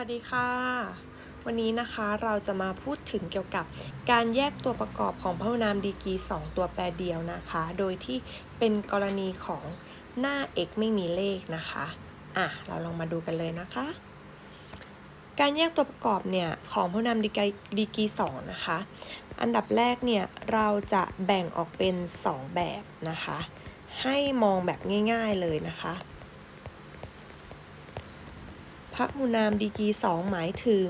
วัสดีค่ะ วันนี้นะคะเราจะมาพูดถึงเกี่ยวกับการแยกตัวประกอบของพหุนามดีกรี2 ตัวแปรเดียวนะคะ โดยที่เป็นกรณีของหน้า x ไม่มีเลขนะคะอะเราลองมาดูกันเลยนะคะ การแยกตัวประกอบเนี่ยของพหุนามดีกรีดีกรี2นะคะ อันดับแรกเนี่ยเราจะแบ่งออกเป็น 2 แบบนะคะ ให้มองแบบง่าย ๆเลยนะคะ พระมูนามดีกรีสองหมายถึง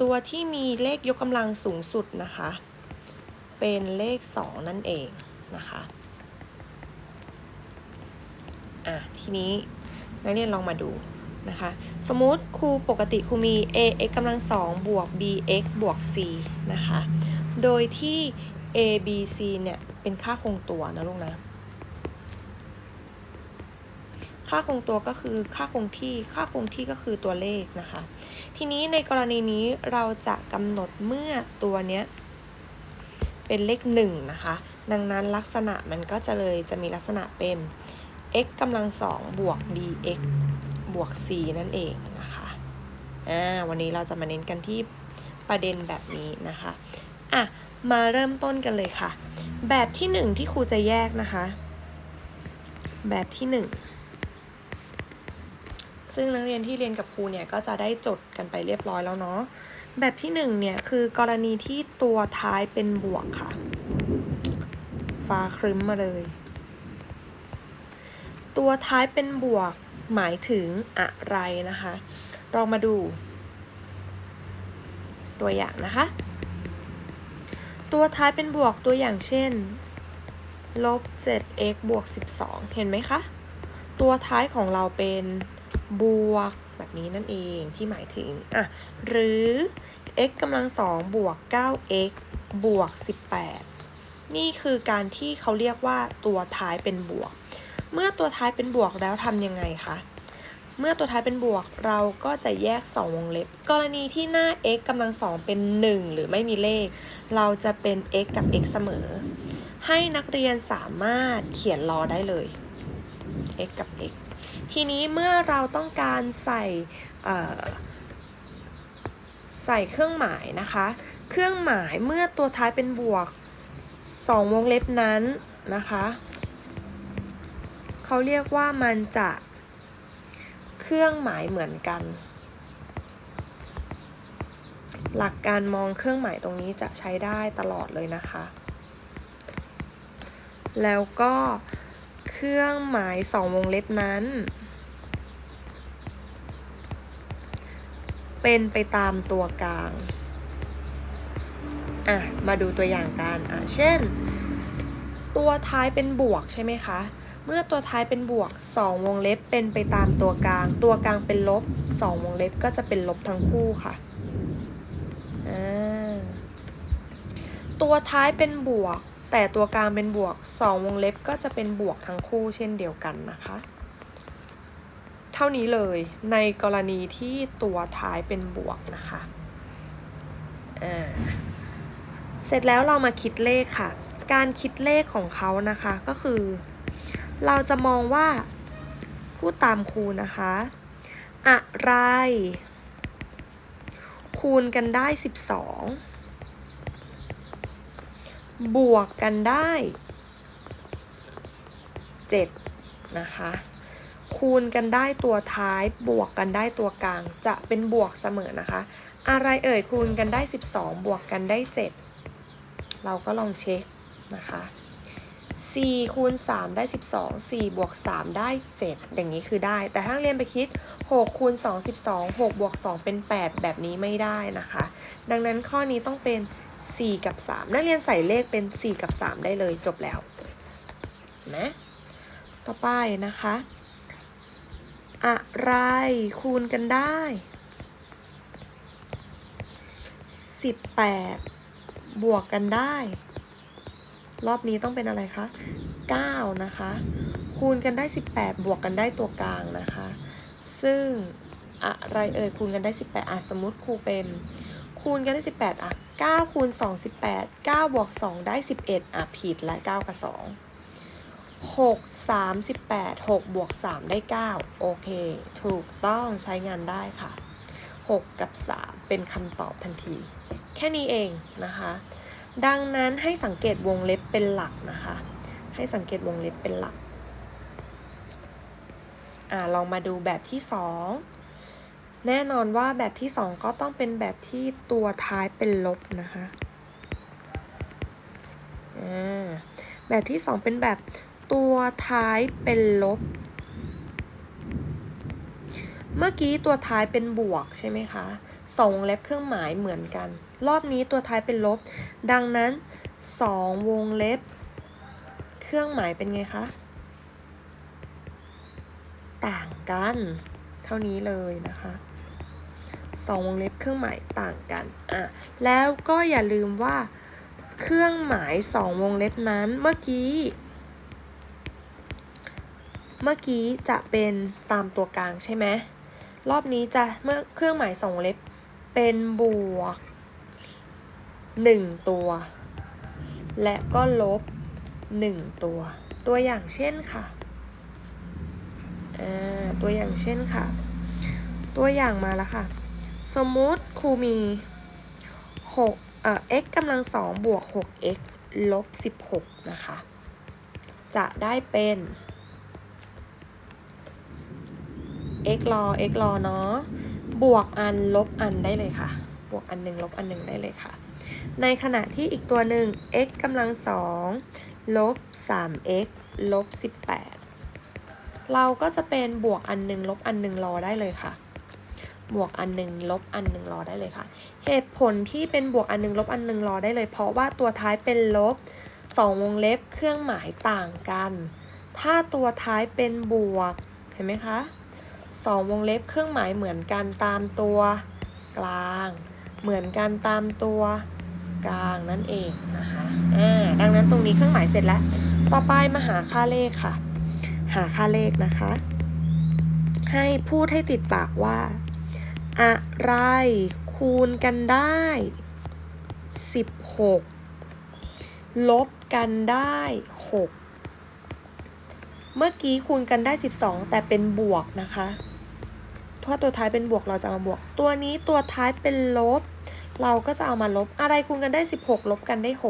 ตัวที่มีเลขยกกำลังสูงสุดนะคะ เป็นเลข 2 นั่นเองนะคะอะทีนี้นักเรียนลองมาดูนะคะ สมมุติครูปกติครูมี ax กำลังสองบวก bx บวก c นะคะ โดยที่ a b c เนี่ย เป็นค่าคงตัวนะลูกนะ ค่าคงตัวก็คือค่าคงที่ ค่าคงที่ก็คือตัวเลขนะคะ ทีนี้ในกรณีนี้เราจะกำหนดเมื่อตัวเนี้ยเป็นเลขหนึ่งนะคะ ดังนั้นลักษณะมันก็จะเลยจะมีลักษณะเป็น x กำลังสองบวก bx บวก c นั่นเองนะคะอ่าวันนี้เราจะมาเน้นกันที่ประเด็นแบบนี้นะคะอะมาเริ่มต้นกันเลยค่ะ แบบที่หนึ่งที่ครูจะแยกนะคะ แบบที่หนึ่ง ซึ่งนักเรียนที่เรียนกับครูเนี่ยก็จะได้จดกันไปเรียบร้อยแล้วเนาะ แบบที่หนึ่งเนี่ยคือกรณีที่ตัวท้ายเป็นบวกค่ะ ฟ้าครึ้มมาเลย ตัวท้ายเป็นบวกหมายถึงอะไรนะคะ เรามาดู ตัวอย่างนะคะ ตัวท้ายเป็นบวกตัวอย่างเช่นลบ 7x บวก 12 เห็นไหมคะ ตัวท้ายของเราเป็น บวกแบบนี้นั่นเองที่หมายถึงอะหรือ x กำลังสองบวก 9x บวก 18 นี่คือการที่เขาเรียกว่าตัวท้ายเป็นบวก เมื่อตัวท้ายเป็นบวกแล้วทำยังไงคะเมื่อตัวท้ายเป็นบวกเราก็จะแยก 2 วงเล็บ กรณีที่หน้า x กำลังสองเป็น 1 หรือไม่มีเลข เราจะเป็น x กับ x เสมอ ให้นักเรียนสามารถเขียนรอได้เลย x กับ x ทีนี้เมื่อเราต้องการใส่ใส่เครื่องหมายนะคะ เครื่องหมายเมื่อตัวท้ายเป็นบวก2วงเล็บนั้นนะคะเขาเรียกว่ามันจะเครื่องหมายเหมือนกัน หลักการมองเครื่องหมายตรงนี้จะใช้ได้ตลอดเลยนะคะ แล้วก็ เครื่องหมายสองวงเล็บนั้น เป็นไปตามตัวกลาง อะ มาดูตัวอย่างกันอะ เช่น ตัวท้ายเป็นบวกใช่ไหมคะ เมื่อตัวท้ายเป็นบวก 2 วงเล็บเป็นไปตามตัวกลาง ตัวกลางเป็นลบ 2 วงเล็บก็จะเป็นลบทั้งคู่ค่ะตัวท้ายเป็นบวก แต่ตัวกลางเป็นบวก 2 วงเล็บก็จะเป็นบวกทั้งคู่เช่นเดียวกันนะคะ เท่านี้เลยในกรณีที่ตัวท้ายเป็นบวกนะคะเสร็จแล้วเรามาคิดเลขค่ะ การคิดเลขของเขานะคะก็คือ เราจะมองว่าพูดตามครูนะคะ อะไร คูณกันได้ 12 บวกกันได้7นะคะคูณกันได้ตัวท้ายบวกกันได้ตัวกลางจะเป็นบวกเสมอนะคะ อะไรเอ่ยคูณกันได้ 12 บวกกันได้ 7 เราก็ลองเช็คนะคะ4คูณ3ได้ 12 4บวก3ได้ 7 อย่างนี้คือได้ แต่ถ้าเรียนไปคิด 6คูณ2 12 6บวก2เป็น 8 แบบนี้ไม่ได้นะคะ ดังนั้นข้อนี้ต้องเป็น 4 กับ 3 นักเรียนใส่เลขเป็น 4 กับ 3 ได้เลยจบแล้วนะต่อไปนะคะ อะไรคูณกันได้ 18 บวกกันได้ รอบนี้ต้องเป็นอะไรคะ 9 นะคะ คูณกันได้ 18 บวกกันได้ตัวกลางนะคะ ซึ่งอะไรเอ่ยคูณกันได้ 18อะสมมติครูเป็น คูณกันได้ 18อะ 9คูณ2 18 9บวก2ได้ 11 อะผิดและ9กับ2หกสามสิบแปดหกบวกสามได้เก้าโอเค ถูกต้องใช้งานได้ค่ะหกกับสามเป็นคำตอบทันที แค่นี้เองนะคะ ดังนั้นให้สังเกตวงเล็บเป็นหลักนะคะ ให้สังเกตวงเล็บเป็นหลัก อ่าลองมาดูแบบที่สอง แน่นอนว่าแบบที่สองก็ต้องเป็นแบบที่ตัวท้ายเป็นลบนะคะอ่าแบบที่สองเป็นแบบตัวท้ายเป็นลบ เมื่อกี้ตัวท้ายเป็นบวกใช่ไหมคะสองเล็บเครื่องหมายเหมือนกัน รอบนี้ตัวท้ายเป็นลบ ดังนั้นสองวงเล็บ เครื่องหมายเป็นไงคะต่างกัน เท่านี้เลยนะคะ สองวงเล็บเครื่องหมายต่างกันอะแล้วก็อย่าลืมว่าเครื่องหมายสองวงเล็บนั้นเมื่อกี้ เมื่อกี้จะเป็นตามตัวกลางใช่ไหมรอบนี้จะเมื่อเครื่องหมายสองวงเล็บเป็นบวกหนึ่งตัว และก็ลบหนึ่งตัว ตัวอย่างเช่นค่ะตัวอย่างเช่นค่ะ ตัวอย่างมาแล้วค่ะ สมมุติครูมี6เอ่อ x กำลังสองบวก 6x ลบ 16 นะคะ จะได้เป็น x รอ x รอเนาะ บวกอันลบอันได้เลยค่ะ บวกอันหนึ่งลบอันหนึ่งได้เลยค่ะ ในขณะที่อีกตัวหนึ่ง x กำลังสองลบ 3x ลบ 18 เราก็จะเป็นบวกอันหนึ่งลบอันหนึ่งรอได้เลยค่ะ บวกอันหนึ่งลบอันหนึ่งรอได้เลยค่ะ เหตุผลที่เป็นบวกอันหนึ่งลบอันหนึ่งรอได้เลย เพราะว่าตัวท้ายเป็นลบสองวงเล็บเครื่องหมายต่างกัน ถ้าตัวท้ายเป็นบวกเห็นไหมคะสองวงเล็บเครื่องหมายเหมือนกันตามตัวกลาง เหมือนกันตามตัวกลางนั่นเองนะคะอ่าดังนั้นตรงนี้เครื่องหมายเสร็จแล้ว ต่อไปมาหาค่าเลขค่ะ หาค่าเลขนะคะ ให้พูดให้ติดปากว่า อะไร คูณกันได้ 16 ลบกันได้ 6 เมื่อกี้คูณกันได้ 12 แต่เป็นบวกนะคะถ้าตัวท้ายเป็นบวกเราจะมาบวก ตัวนี้ตัวท้ายเป็นลบ เราก็จะเอามาลบ อะไรคูณกันได้ 16 ลบกันได้ 6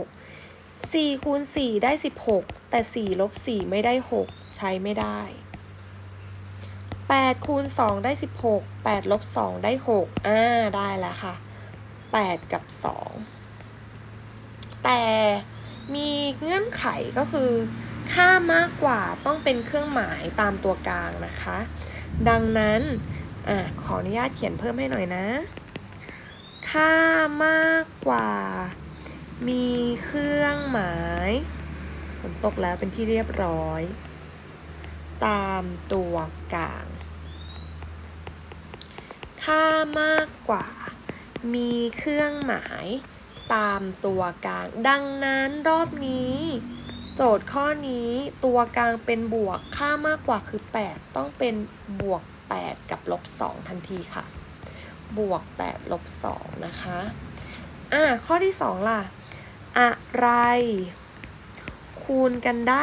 4คูณ4ได้ 16 แต่ 4 ลบ 4 ไม่ได้ 6 ใช้ไม่ได้ 8คูณ2ได้ 16 8ลบ2ได้ 6 อ่า ได้แล้วค่ะ 8 กับ 2 แต่มีเงื่อนไขก็คือ ค่ามากกว่าต้องเป็นเครื่องหมายตามตัวกลางนะคะ ดังนั้นอะขออนุญาตเขียนเพิ่มให้หน่อยนะ ค่ามากกว่า มีเครื่องหมายฝนตกแล้วเป็นที่เรียบร้อย ตามตัวกลาง ค่ามากกว่า มีเครื่องหมายตามตัวกลาง ดังนั้นรอบนี้ โจทย์ข้อนี้ตัวกลางเป็นบวกค่ามากกว่าคือ 8 ต้องเป็นบวก 8 กับลบ 2 ทันทีค่ะ บวก 8 ลบ 2 นะคะ อะ ข้อที่ 2 ล่ะ อะไร คูณกันได้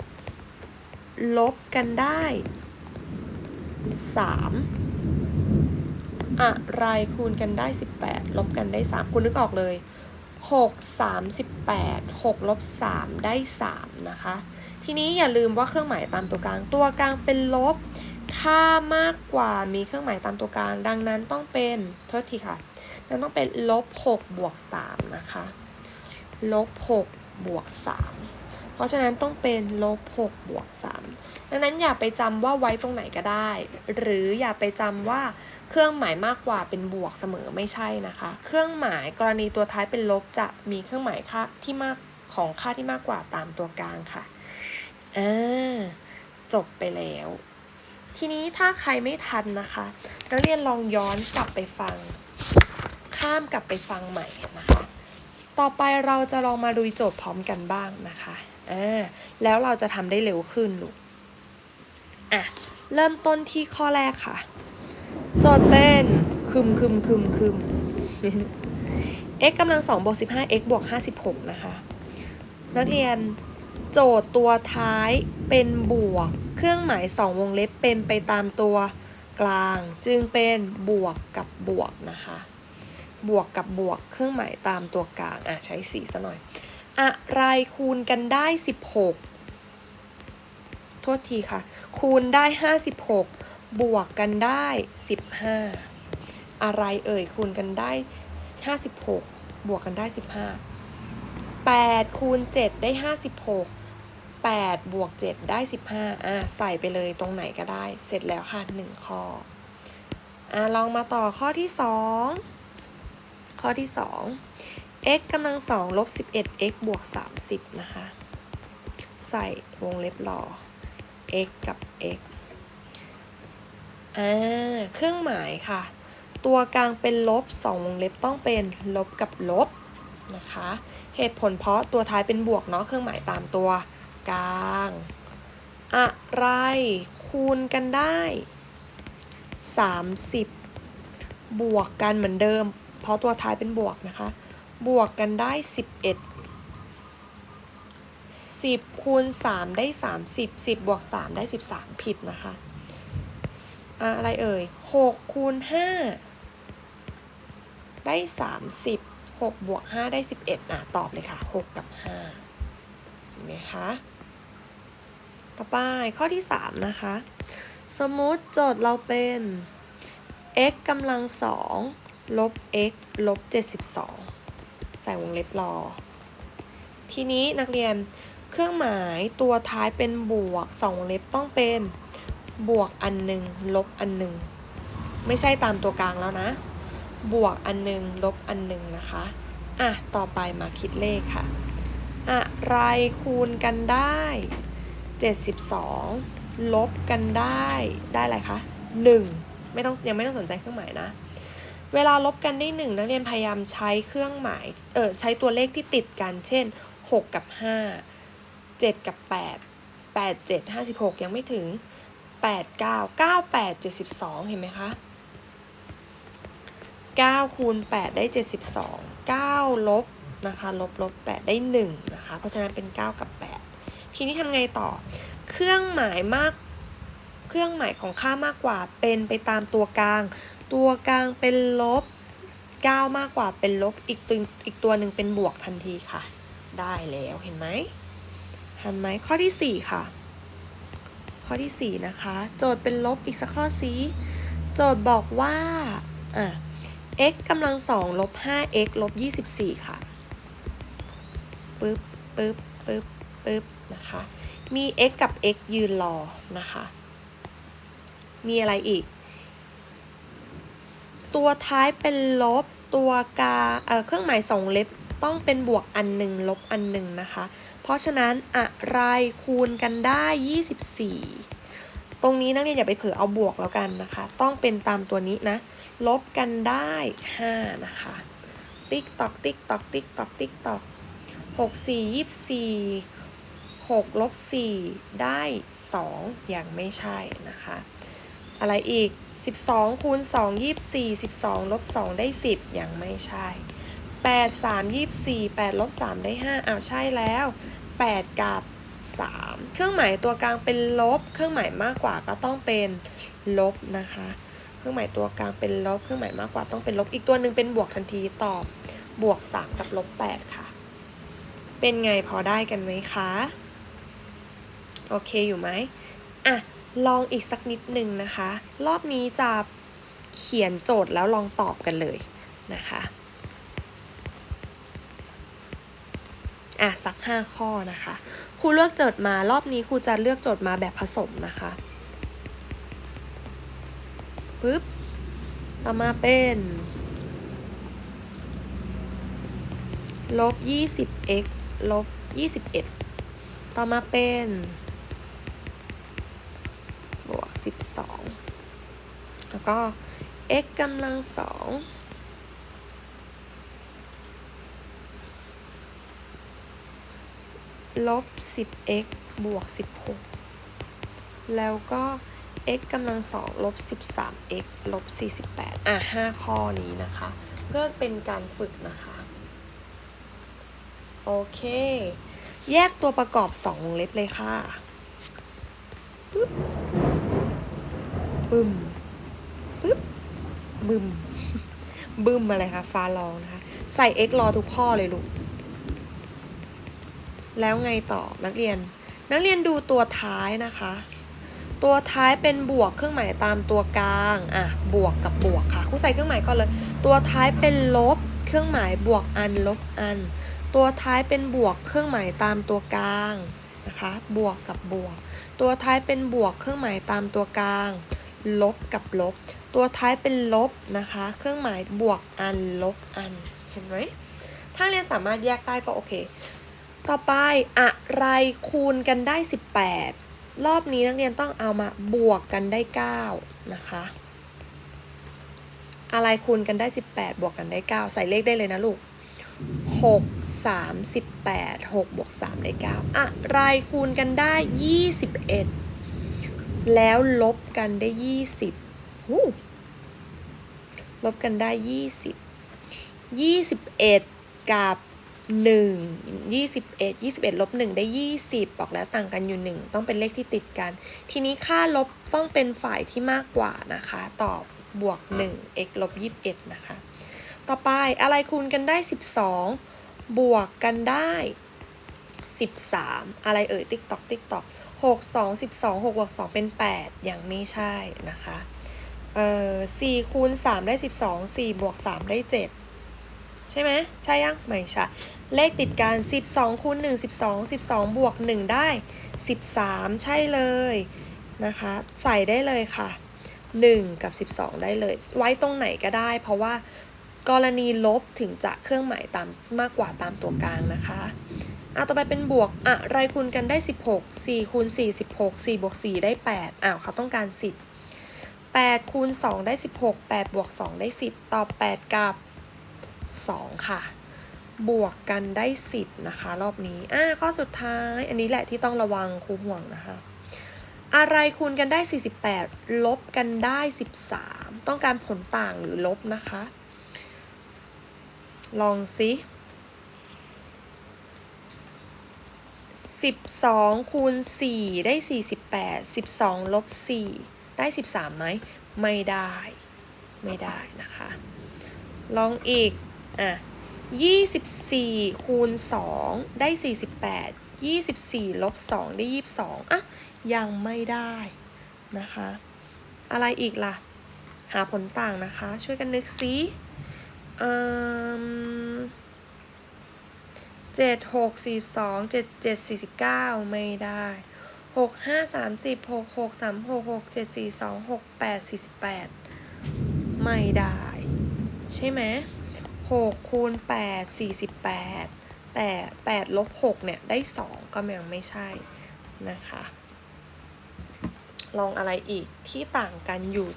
18 ลบกันได้ 3 อะไรคูณกันได้ 18 ลบกันได้ 3 คุณนึกออกเลย 6 38 6ลบ3ได้ 3 นะคะ ทีนี้อย่าลืมว่าเครื่องหมายตามตัวกลาง ตัวกลางเป็นลบ ค่ามากกว่ามีเครื่องหมายตามตัวกลาง ดังนั้นต้องเป็นโทษทีค่ะนั้นต้องเป็นลบ6บวก3นะคะ ลบ6บวก3 เพราะฉะนั้นต้องเป็นลบ6บวก3ดังนั้นอย่าไปจำว่าไว้ตรงไหนก็ได้ หรืออย่าไปจำว่าเครื่องหมายมากกว่าเป็นบวกเสมอไม่ใช่นะคะ เครื่องหมายกรณีตัวท้ายเป็นลบจะมีเครื่องหมายค่าที่มากของค่าที่มากกว่าตามตัวกลางค่ะอ่าจบไปแล้ว ทีนี้ถ้าใครไม่ทันนะคะนักเรียนลองย้อนกลับไปฟัง ข้ามกลับไปฟังใหม่นะคะ ต่อไปเราจะลองมาดูโจทย์พร้อมกันบ้างนะคะ อ่าแล้วเราจะทำได้เร็วขึ้นลูกอะเริ่มต้นที่ข้อแรกค่ะ โจทย์เป็นคึมคึมคึมคึม x กำลัง2บวก15 x บวก56นะคะ นักเรียนโจทย์ตัวท้ายเป็นบวก เครื่องหมายสองวงเล็บเป็นไปตามตัวกลาง จึงเป็นบวกกับบวกนะคะ บวกกับบวก เครื่องหมายตามตัวกลางอะใช้สีซะหน่อย อะไรคูณกันได้ 16 โทษทีค่ะ คูณได้ 56 บวกกันได้ 15 อะไรเอ่ยคูณกันได้ 56 บวกกันได้ 15 8 คูณ 7 ได้ 56 8 บวก 7 ได้ 15 อะ ใส่ไปเลยตรงไหนก็ได้ เสร็จแล้วค่ะ 1 ข้อ อะ ลองมาต่อข้อที่ 2 ข้อที่ 2 x กำลังสองลบ 11 x บวก 30 นะคะ ใส่วงเล็บรอ x กับ x อ่า เครื่องหมายค่ะ ตัวกลางเป็นลบ2วงเล็บต้องเป็นลบกับลบนะคะ เหตุผลเพราะตัวท้ายเป็นบวกเนาะ เครื่องหมายตามตัวกลาง อะไรคูณกันได้ 30 บวกกันเหมือนเดิม เพราะตัวท้ายเป็นบวกนะคะ บวกกันได้ 11 10คูณ3ได้ 30 10บวก3ได้ 13 ผิดนะคะ อะไรเอ่ย6คูณ5ได้ 30 6บวก5ได้ 11อะตอบเลยค่ะ 6 กับ5เห็นไหมคะ ต่อไปข้อที่ 3 นะคะ สมมุติโจทย์เราเป็น x กำลังสองลบ x ลบ 72 ใส่วงเล็บรอ ทีนี้นักเรียนเครื่องหมายตัวท้ายเป็นบวกสองวงเล็บต้องเป็นบวกอันหนึ่งลบอันหนึ่งไม่ใช่ตามตัวกลางแล้วนะ บวกอันหนึ่งลบอันหนึ่งนะคะอะต่อไปมาคิดเลขค่ะ อะไรคูณกันได้ 72 ลบกันได้ได้อะไรคะ 1 ไม่ต้องยังไม่ต้องสนใจเครื่องหมายนะ เวลาลบกันได้ 1 นักเรียนพยายามใช้เครื่องหมายเออใช้ตัวเลขที่ติดกัน เช่น 6 กับ 5 7 กับ 8 8 7 56 ยังไม่ถึง 8 9 9 8 72 เห็นไหมคะ 9 คูณ 8 ได้ 72 9 ลบนะคะลบลบ8ได้ 1 นะคะ เพราะฉะนั้นเป็น 9 กับ 8 ทีนี้ทำไงต่อ เครื่องหมายมาก เครื่องหมายของค่ามากกว่าเป็นไปตามตัวกลาง ตัวกลางเป็นลบ 9 มากกว่าเป็นลบ อีกตึงอีกตัวหนึ่งเป็นบวกทันทีค่ะ ได้แล้วเห็นไหมเห็นไหมข้อที่ 4 ค่ะ ข้อที่ 4 นะคะ โจทย์เป็นลบอีกสักข้อสิโจทย์บอกว่าอะ x กำลังสองลบ 5x ลบ 24 ค่ะปึ๊บปึ๊บปึ๊บปึ๊บนะคะ มี x กับ x ยืนรอนะคะ มีอะไรอีก ตัวท้ายเป็นลบ ตัวกาเอ่อเครื่องหมายสองเล็บต้องเป็นบวกอันหนึ่งลบอันหนึ่งนะคะ เพราะฉะนั้นอะไรคูณกันได้ 24 ตรงนี้นักเรียนอย่าไปเผลอเอาบวกแล้วกันนะคะ ต้องเป็นตามตัวนี้นะ ลบกันได้ 5 นะคะ ติ๊กตอกติ๊กตอกติ๊กตอกติ๊กตอก6 4 24 6ลบ4ได้ 2 อย่างไม่ใช่นะคะ อะไรอีก 12คูณ2 24 12ลบ2ได้ 10อย่างไม่ใช่ 8 3 24 8ลบ3ได้ 5อ้าวใช่แล้ว 8 กับ 3 เครื่องหมายตัวกลางเป็นลบ เครื่องหมายมากกว่าก็ต้องเป็นลบนะคะ เครื่องหมายตัวกลางเป็นลบ เครื่องหมายมากกว่าต้องเป็นลบ อีกตัวหนึ่งเป็นบวกทันทีตอบบวก 3 กับลบ 8 ค่ะ เป็นไงพอได้กันไหมคะ โอเคอยู่ไหมอะ ลองอีกสักนิดหนึ่งนะคะ รอบนี้จะเขียนโจทย์แล้วลองตอบกันเลยนะคะอะสัก 5 ข้อนะคะครูเลือกโจทย์มารอบนี้ครูจะเลือกโจทย์มาแบบผสมนะคะปึ๊บต่อมาเป็นลบ 20x ลบ 21 ต่อมาเป็น 12 แล้วก็ x กำลังสองลบ 10x บวก 16 แล้วก็ x กำลังสองลบ 13x ลบ 48 อะ 5 ข้อนี้นะคะ เพื่อเป็นการฝึกนะคะ โอเค แยกตัวประกอบสองวงเล็บเลยค่ะปึ๊บ บึมปึ๊บบึมบึมอะไรคะฟ้าร้องนะคะ ใส่ x รอทุกข้อเลยลูก แล้วไงต่อนักเรียน นักเรียนดูตัวท้ายนะคะ ตัวท้ายเป็นบวกเครื่องหมายตามตัวกลาง อะ บวกกับบวกค่ะครูใส่เครื่องหมายก่อนเลย ตัวท้ายเป็นลบ เครื่องหมายบวกอันลบอัน ตัวท้ายเป็นบวกเครื่องหมายตามตัวกลางนะคะ บวกกับบวก ตัวท้ายเป็นบวกเครื่องหมายตามตัวกลาง ลบกับลบ ตัวท้ายเป็นลบนะคะ เครื่องหมายบวกอันลบอัน เห็นไหม ถ้าเรียนสามารถแยกได้ก็โอเค ต่อไปอะไรคูณกันได้ 18 รอบนี้นักเรียนต้องเอามาบวกกันได้ 9 นะคะ อะไรคูณกันได้ 18 บวกกันได้ 9 ใส่เลขได้เลยนะลูก6 3 18 6บวก3ได้ 9 อะไรคูณกันได้ 21 แล้วลบกันได้20หูลบกันได้20 21กับ1 21 21ลบ1ได้20บอกแล้วต่างกันอยู่1ต้องเป็นเลขที่ติดกัน ทีนี้ค่าลบต้องเป็นฝ่ายที่มากกว่านะคะ ตอบบวก1 x ลบ21นะคะ ต่อไปอะไรคูณกันได้12บวกกันได้13อะไรเอ่ยติ๊กตอกติ๊กตอก 6 2 12 6บวก2เป็น8อย่างไม่ใช่นะคะ เอ่อ4คูณ3ได้ 12 4บวก3ได้ 7 ใช่ไหมใช่ยังไม่ใช่ เลขติดกัน 12คูณ1 12 12 บวก 1 ได้ 13 ใช่เลยนะคะ ใส่ได้เลยค่ะ 1 กับ 12 ได้เลย ไว้ตรงไหนก็ได้ เพราะว่ากรณีลบถึงจะเครื่องหมายตามมากกว่าตามตัวกลางนะคะ อะต่อไปเป็นบวกอะไรคูณกันได้ 16 4คูณ4 16 4บวก4ได้ 8อ้าวเขาต้องการ 10 8คูณ2ได้ 16 8บวก2ได้ 10 ตอบ 8 กับ 2 ค่ะ บวกกันได้ 10 นะคะ รอบนี้อ่าข้อสุดท้ายอันนี้แหละที่ต้องระวังครูห่วงนะคะ อะไรคูณกันได้ 48 ลบกันได้ 13 ต้องการผลต่างหรือลบนะคะ ลองซิ สิ12คูณ4ได้48 12ลบ4ได้13ไหมไม่ได้ ไม่ได้นะคะ ลองอีก อะ24คูณ2ได้48 24ลบ2ได้22อะ ยังไม่ได้นะคะ อะไรอีกล่ะ หาผลต่างนะคะ ช่วยกันนึกซิอ่อ เจ็ดหกสี่สองเจ็ดเจ็ดสี่สิบเก้าไม่ได้หกห้าสามสิบหกหกสามหกหกเจ็ดสี่สองหกแปดสี่สิบแปดไม่ได้ ใช่ไหมหกคูณแปดสี่สิบแปดแต่แปดลบหกเนี่ยได้สองก็ยังไม่ใช่นะคะ ลองอะไรอีกที่ต่างกันอยู่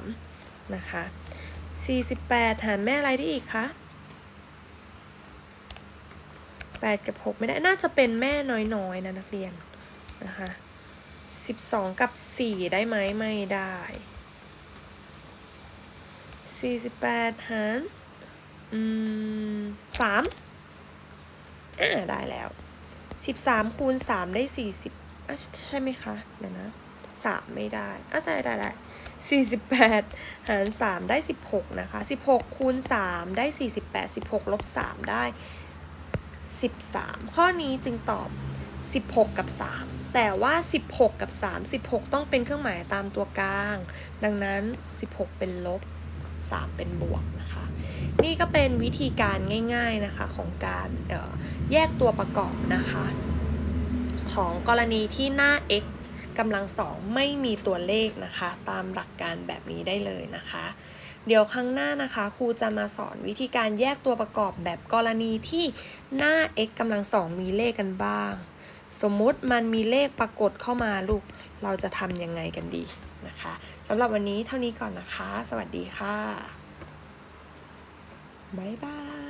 13นะคะ48หารแม่อะไรได้อีกคะ 8 กับ 6 ไม่ได้น่าจะเป็นแม่น้อยๆนะนักเรียนนะคะ12 กับ 4 ได้ไหมไม่ได้ 48หารอืม3อ่าได้แล้ว 13คูณ3ได้ 40อะใช่ไหมคะเดี๋ยวนะ3ไม่ได้อะได้ได้ได้48หาร3ได้16นะคะ16คูณ3ได้48 16ลบ3ได้ 13 ข้อนี้จึงตอบ 16 กับ 3 แต่ว่า 16 กับ 3 16 ต้องเป็นเครื่องหมายตามตัวกลาง ดังนั้น 16 เป็นลบ 3 เป็นบวกนะคะ นี่ก็เป็นวิธีการง่าย ๆนะคะของการแยกตัวประกอบนะคะ ของกรณีที่หน้า x กำลังสองไม่มีตัวเลขนะคะ ตามหลักการแบบนี้ได้เลยนะคะ เดี๋ยวครั้งหน้านะคะครูจะมาสอนวิธีการแยกตัวประกอบแบบกรณีที่หน้า x กำลังสองมีเลขกันบ้าง สมมุติมันมีเลขปรากฏเข้ามาลูก เราจะทำยังไงกันดีนะคะสำหรับวันนี้เท่านี้ก่อนนะคะ สวัสดีค่ะ บ๊ายบาย